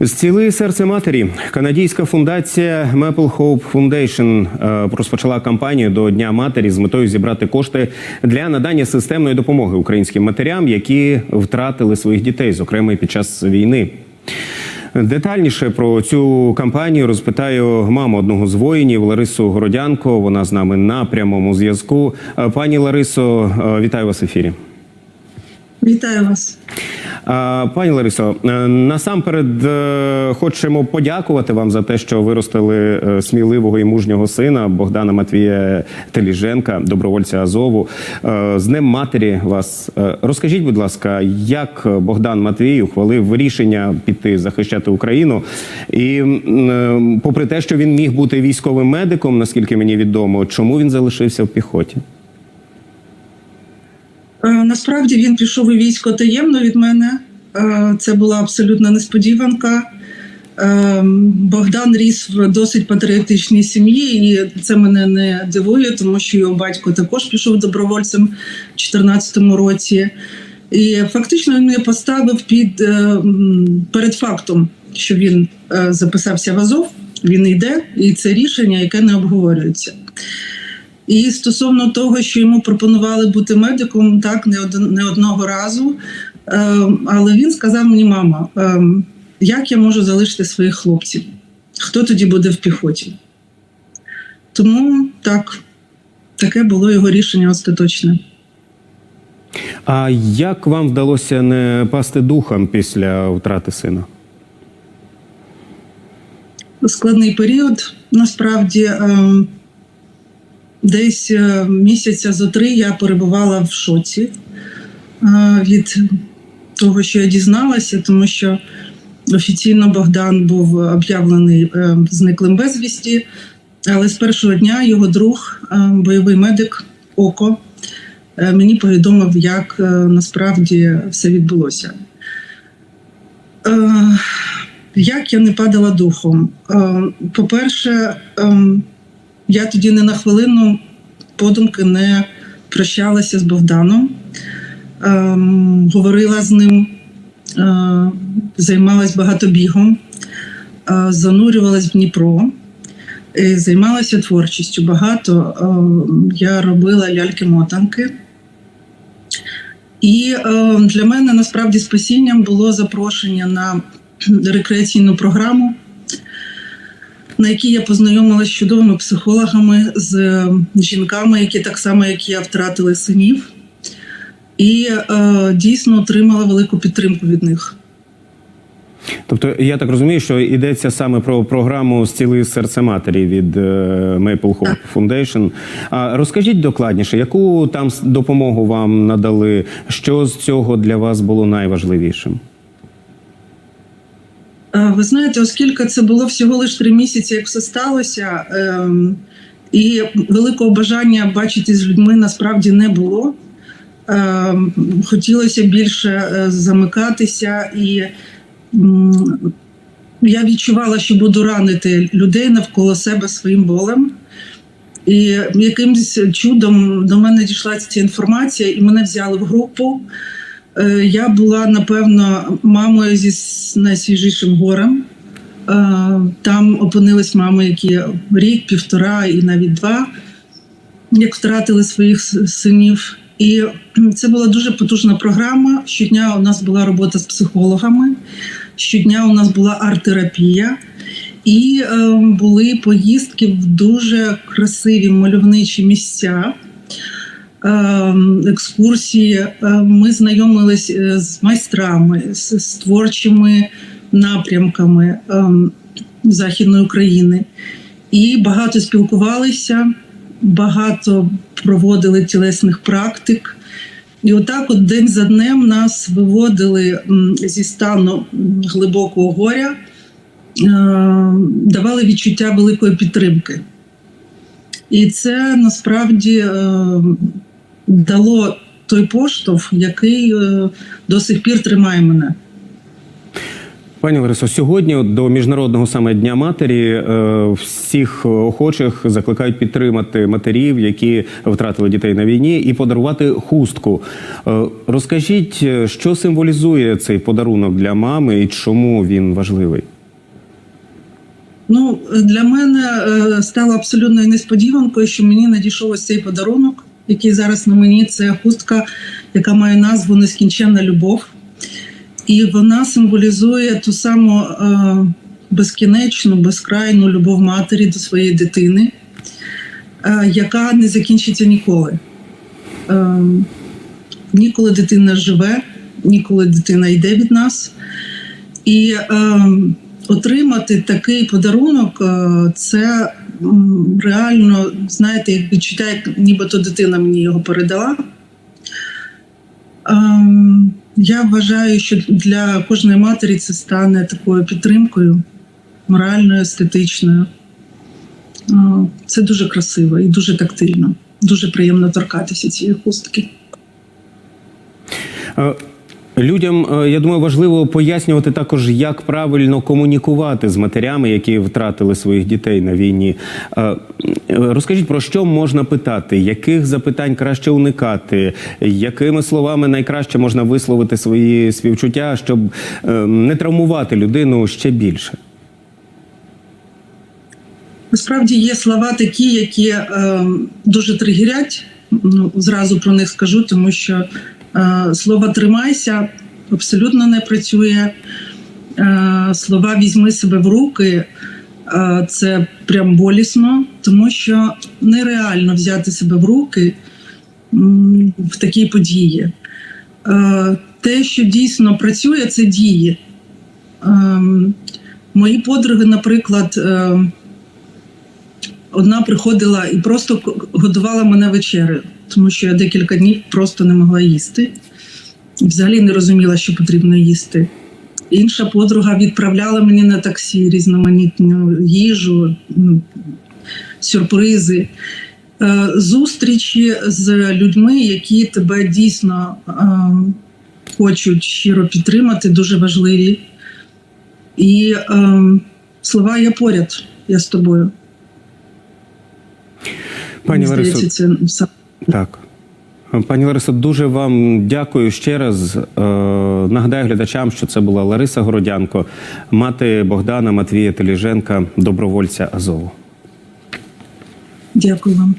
Зціли серце матері. Канадійська фундація Maple Hope Foundation е, розпочала кампанію до Дня матері з метою зібрати кошти для надання системної допомоги українським матерям, які втратили своїх дітей, зокрема під час війни. Детальніше про цю кампанію розпитаю маму одного з воїнів Ларису Городянко. Вона з нами на прямому зв'язку. Е, Пані Ларисо, е, вітаю вас в ефірі. Вітаю вас. Пані Ларисо, е, насамперед е, хочемо подякувати вам за те, що виростили е, сміливого і мужнього сина Богдана Матвія Теліженка, добровольця Азову. З Днем матері вас розкажіть, будь ласка, як Богдан Матвій ухвалив рішення піти захищати Україну? І попри те, що він міг бути військовим медиком, наскільки мені відомо, чому він залишився в піхоті? Е, Насправді він пішов у військо таємно від мене. Е, Це була абсолютна несподіванка. Е, Богдан ріс в досить патріотичній сім'ї, і це мене не дивує, тому що його батько також пішов добровольцем у 2014 році. І фактично він мене поставив під перед фактом, що він записався в Азов, він йде, і це рішення, яке не обговорюється. І стосовно того, що йому пропонували бути медиком, так не од- не одного разу. Е, але він сказав мені, мама, е, як я можу залишити своїх хлопців? Хто тоді буде в піхоті? Тому так, таке було його рішення остаточне. А як вам вдалося не пасти духом після втрати сина? складний період. Насправді, ем, десь е, місяця зо три я перебувала в шоці е, від того, що я дізналася, тому що офіційно Богдан був об'явлений е, зниклим безвісті, але з першого дня його друг, бойовий медик Око, мені повідомив, як насправді все відбулося. Як я не падала духом? По-перше, ем, я тоді не на хвилину подумки не прощалася з Богданом, Ем, говорила з ним, е, займалась багато бігом, е, занурювалась в Дніпро, і займалася творчістю. Багато Ем, я робила ляльки-мотанки. І е, для мене насправді спасінням було запрошення на рекреаційну програму, на якій я познайомилася з чудовими психологами, з е, жінками, які так само, як я, втратили синів, і е, дійсно отримала велику підтримку від них. Тобто, я так розумію, що йдеться саме про програму «Зціли серце матері від е, Maple Hope Foundation. А розкажіть докладніше, яку там допомогу вам надали? Що з цього для вас було найважливішим? Е, Ви знаєте, оскільки це було всього лише три місяці, як все сталося, ем, і великого бажання бачити з людьми насправді не було. Ем, Хотілося більше е, замикатися, і я відчувала, що буду ранити людей навколо себе своїм болем. І якимось чудом до мене дійшла ця інформація, і мене взяли в групу. Е, Я була напевно мамою зі найсвіжішим горем. Е, Там опинились мами, які рік, півтора і навіть два, як втратили своїх синів. І це була дуже потужна програма. Щодня у нас була робота з психологами, щодня у нас була арт-терапія. І е, були поїздки в дуже красиві мальовничі місця екскурсії. Е, Ми знайомились е, з майстрами, з, з творчими напрямками е, Західної України і багато спілкувалися, багато проводили тілесних практик. І отак, от день за днем, нас виводили зі стану глибокого горя, давали відчуття великої підтримки. І це насправді дало той поштовх, який е, до сих пір тримає мене. Пані Ларисо, сьогодні до міжнародного саме дня матері е, всіх охочих закликають підтримати матерів, які втратили дітей на війні, і подарувати хустку. Е, Розкажіть, що символізує цей подарунок для мами і чому він важливий? Ну, для мене стало абсолютною несподіванкою, що мені надійшов ось цей подарунок, який зараз на мені. Це хустка, яка має назву Нескінченна любов. І вона символізує ту саму е, безкінечну, безкрайну любов матері до своєї дитини, е, яка не закінчиться ніколи. Е, ніколи дитина живе, ніколи дитина йде від нас. І е, отримати такий подарунок е, це реально, знаєте, як відчуття, як нібито дитина мені його передала. Ем, Я вважаю, що для кожної матері це стане такою підтримкою, моральною, естетичною. Е, Це дуже красиво і дуже тактильно. Дуже приємно торкатися цієї хустки. Людям, е, я думаю, важливо пояснювати також, як правильно комунікувати з матерями, які втратили своїх дітей на війні. Е, е, Розкажіть про що можна питати, яких запитань краще уникати, якими словами найкраще можна висловити свої співчуття, щоб е, не травмувати людину ще більше. Насправді є слова такі, які е, дуже тригерять. Ну, зразу про них скажу, тому що слово тримайся абсолютно не працює. Е, слова візьми себе в руки. е, Це прям болісно, тому що нереально взяти себе в руки в такій події. Е, Те, що дійсно працює, це дії. Мої подруги, наприклад, е, одна приходила і просто годувала мене вечерею, тому що я декілька днів просто не могла їсти. Взагалі не розуміла, що потрібно їсти. Інша подруга відправляла мені на таксі різноманітну їжу, сюрпризи, Е, зустрічі з людьми, які тебе дійсно е, хочуть щиро підтримати, дуже важливі. І е, слова я поряд, я з тобою. Пані Ларисо. Так. Пані Ларисо, дуже вам дякую ще раз. Е, Нагадаю глядачам, що це була Лариса Городянко, мати Богдана Матвія Теліженка, добровольця Азову. Дякую вам.